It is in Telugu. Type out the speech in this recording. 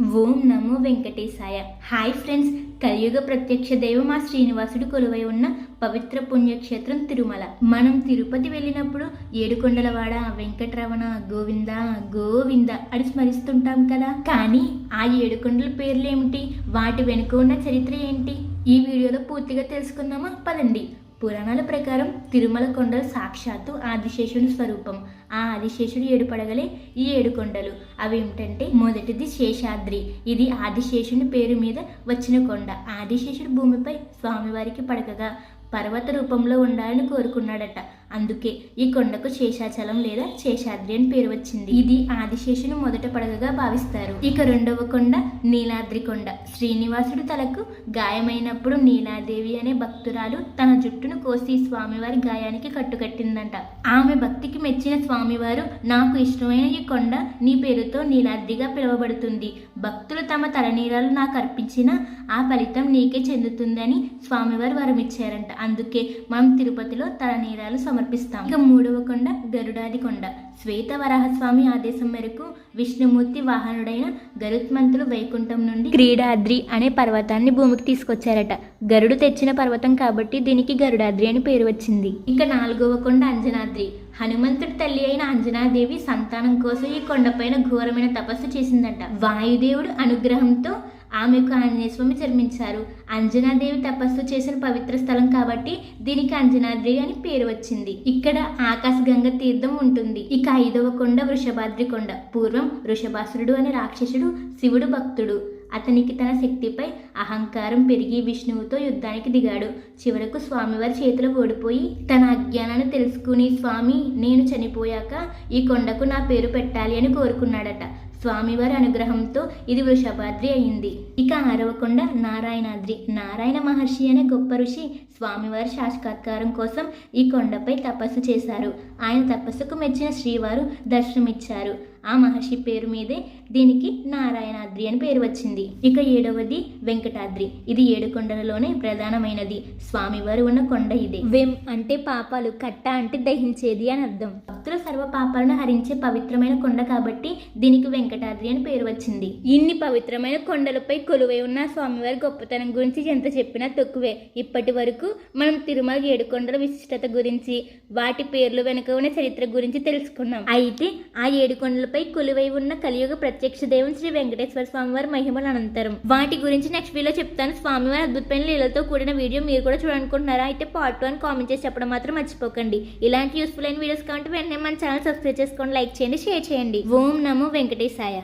ఓం నమో వెంకటేశాయ. హాయ్ ఫ్రెండ్స్ కలియుగ ప్రత్యక్ష దైవం ఆ శ్రీనివాసుడు కొలువై ఉన్న పవిత్ర పుణ్యక్షేత్రం తిరుమల. మనం తిరుపతి వెళ్ళినప్పుడు ఏడుకొండలవాడ వెంకటరమణ గోవింద గోవింద అని స్మరిస్తుంటాం కదా. కానీ ఆ ఏడుకొండల పేర్లు ఏమిటి వాటి వెనుక ఉన్న చరిత్ర ఏంటి? ఈ వీడియోలో పూర్తిగా తెలుసుకుందామా? పదండి. పురాణాల ప్రకారం తిరుమల కొండలు సాక్షాత్తు ఆదిశేషుని స్వరూపం. ఆ ఆదిశేషుడు ఏడు పడగలే ఈ ఏడు కొండలు. అవి ఏమిటంటే మొదటిది శేషాద్రి. ఇది ఆదిశేషుని పేరు మీద వచ్చిన కొండ. ఆదిశేషుడు భూమిపై స్వామివారికి పడకగా పర్వత రూపంలో ఉండాలని కోరుకున్నాడట. అందుకే ఈ కొండకు శేషాచలం లేదా శేషాద్రి అని పేరు వచ్చింది. ఇది ఆదిశేషుని మొదట పడగగా భావిస్తారు. ఇక రెండవ కొండ నీలాద్రి కొండ. శ్రీనివాసుడు తలకు గాయమైనప్పుడు నీలాదేవి అనే భక్తురాలు తన జుట్టును కోసి స్వామివారి గాయానికి కట్టుకట్టిందంట. ఆమె భక్తికి మెచ్చిన స్వామివారు నాకు ఇష్టమైన ఈ కొండ నీ పేరుతో నీలాద్రిగా పిలువబడుతుంది. భక్తులు తమ తలనీరాలు నాకు అర్పించిన ఆ ఫలితం నీకే చెందుతుందని స్వామివారు వరమిచ్చారంట. అందుకే మనం తిరుపతిలో తలనీరాలు సమర్పిస్తాం. ఇక మూడవ కొండ గరుడాది కొండ. శ్వేత వరాహస్వామి ఆదేశం మేరకు విష్ణుమూర్తి వాహనుడైన గరుత్మంతులు వైకుంఠం నుండి క్రీడాద్రి అనే పర్వతాన్ని భూమికి తీసుకొచ్చారట. గరుడు తెచ్చిన పర్వతం కాబట్టి దీనికి గరుడాద్రి అని పేరు వచ్చింది. ఇక నాలుగవ కొండ అంజనాద్రి. హనుమంతుడి తల్లి అయిన అంజనాదేవి సంతానం కోసం ఈ కొండపైన ఘోరమైన తపస్సు చేసిందంట. వాయుదేవుడు అనుగ్రహంతో ఆమెకు ఆంజనేయ స్వామి జన్మించారు. అంజనాదేవి తపస్సు చేసిన పవిత్ర స్థలం కాబట్టి దీనికి అంజనాద్రి అని పేరు వచ్చింది. ఇక్కడ ఆకాశగంగ తీర్థం ఉంటుంది. ఇక ఐదవ కొండ వృషభాద్రి కొండ. పూర్వం వృషభాసురుడు అనే రాక్షసుడు శివుడు భక్తుడు. అతనికి తన శక్తిపై అహంకారం పెరిగి విష్ణువుతో యుద్ధానికి దిగాడు. చివరకు స్వామివారి చేతిలో ఓడిపోయి తన అజ్ఞానాన్ని తెలుసుకుని స్వామి నేను చనిపోయాక ఈ కొండకు నా పేరు పెట్టాలి అని కోరుకున్నాడట. స్వామివారి అనుగ్రహంతో ఇది వృషభాద్రి అయింది. ఇక ఆరవకొండ నారాయణాద్రి. నారాయణ మహర్షి అనే గొప్ప ఋషి స్వామివారి సాక్షాత్కారం కోసం ఈ కొండపై తపస్సు చేశారు. ఆయన తపస్సుకు మెచ్చిన శ్రీవారు దర్శనమిచ్చారు. ఆ మహర్షి పేరు మీదే దీనికి నారాయణాద్రి అని పేరు వచ్చింది. ఇక ఏడవది వెంకటాద్రి. ఇది ఏడు కొండలలోనే ప్రధానమైనది. స్వామివారు ఉన్న కొండ ఇదే. వెం అంటే పాపాలు కట్ట అంటే దహించేది అని అర్థం. భక్తుల సర్వ పాపాలను హరించే పవిత్రమైన కొండ కాబట్టి దీనికి వెంకటాద్రి అని పేరు వచ్చింది. ఇన్ని పవిత్రమైన కొండలపై కొలువై ఉన్న స్వామివారి గొప్పతనం గురించి ఎంత చెప్పినా తక్కువే. ఇప్పటి వరకు మనం తిరుమల ఏడుకొండల విశిష్టత గురించి వాటి పేర్లు వెనుక ఉన్న చరిత్ర గురించి తెలుసుకున్నాం. అయితే ఆ ఏడుకొండలపై కొలువై ఉన్న కలియుగ ప్రత్యక్ష దేవుని శ్రీ వెంకటేశ్వర స్వామివారి మహిమల అనంతరం. వాటి గురించి నెక్స్ట్ వీడియో చెప్తాను స్వామివారి అద్భుతమైన లీలతో కూడిన వీడియో మీరు కూడా చూడాలనుకుంటున్నారా? అయితే పార్ట్ వన్ కామెంట్ చేసి చెప్పడం మాత్రం మర్చిపోకండి. ఇలాంటి యూస్ఫుల్ అయిన వీడియోస్ కావాలంటే వెంటనే మన ఛానల్ సబ్స్క్రైబ్ చేసుకోండి లైక్ చేయండి షేర్ చేయండి. ఓం నమో వెంకటేశాయ.